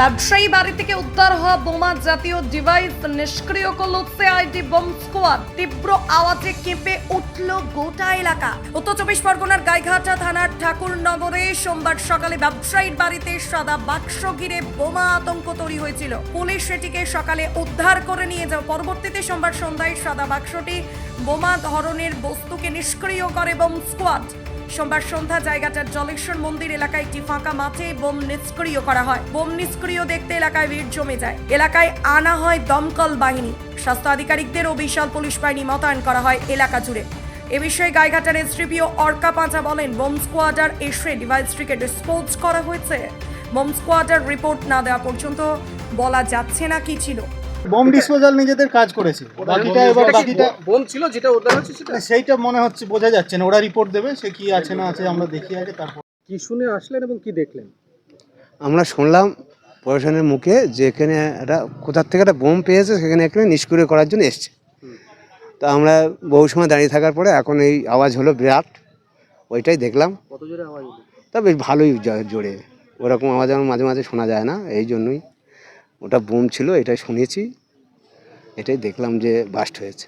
ব্যবসায়ী বাড়ি থেকে উদ্ধার হওয়া বোমা জাতীয় ডিভাইস নিষ্ক্রিয় করল সিআইডি বোম স্কোয়াড তীব্র আওয়াজে কেঁপে উঠল গোটা এলাকা। উত্তর চব্বিশ পরগনার গাইঘাটা থানার ঠাকুরনগরে সোমবার সকালে ব্যবসায়ীর বাড়িতে সাদা বাক্স ঘিরে বোমা আতঙ্ক তৈরি হয়েছিল। পুলিশ সেটিকে সকালে উদ্ধার করে নিয়ে যাও পরবর্তীতে সোমবার সন্ধ্যায় সাদা বাক্সটি বোমা ধরনের বস্তুকে নিষ্ক্রিয় করে বোম স্কোয়াড সোমবার সন্ধ্যা জায়গাটার জলেশ্বর মন্দির এলাকায় একটি ফাঁকা মাঠে বোম নিষ্ক্রিয় করা হয়। বোম নিষ্ক্রিয় দেখতে এলাকায় ভিড় জমে যায়। এলাকায় আনা হয় দমকল বাহিনী। স্বাস্থ্য আধিকারিকদেরও বিশাল পুলিশ বাহিনী মোতায়েন করা হয় এলাকা জুড়ে। এ বিষয়ে গাইঘাটার এসডিপিও অর্কা পাঁচা বলেন, বোম স্কোয়াডার এসে ডিভাইসটিকে ডিসপোজ করা হয়েছে। বোম স্কোয়াডার রিপোর্ট না দেওয়া পর্যন্ত বলা যাচ্ছে না কি ছিল। বোম ডিসপোজাল নিজেদের কাজ করেছে। বাকিটা এবার বাকিটা বোম ছিল যেটা উদ্ধার হচ্ছে সেটা? সেইটা মনে হচ্ছে বোঝা যাচ্ছে না ওরা রিপোর্ট দেবে সে কি আছে না আছে আমরা দেখি আগে তারপর কি শুনে আসলেন এবং কি দেখলেন? আমরা শুনলাম প্রশাসনের মুখে যে এখানে একটা কোথার থেকে একটা বোম পেয়েছে সেখানে এখানে নিষ্ক্রিয় করার জন্য এসছে। তা আমরা বহু সময় দাঁড়িয়ে থাকার পরে এখন এই আওয়াজ হলো বিরাট ওইটাই দেখলাম। কত জোরে আওয়াজ তা বেশ ভালোই জোরে। ওরকম আওয়াজ আমার মাঝে মাঝে শোনা যায় না এই জন্যই। ওটা বোম ছিল এটাই শুনেছি। এটাই দেখলাম যে বাস্ট হয়েছে।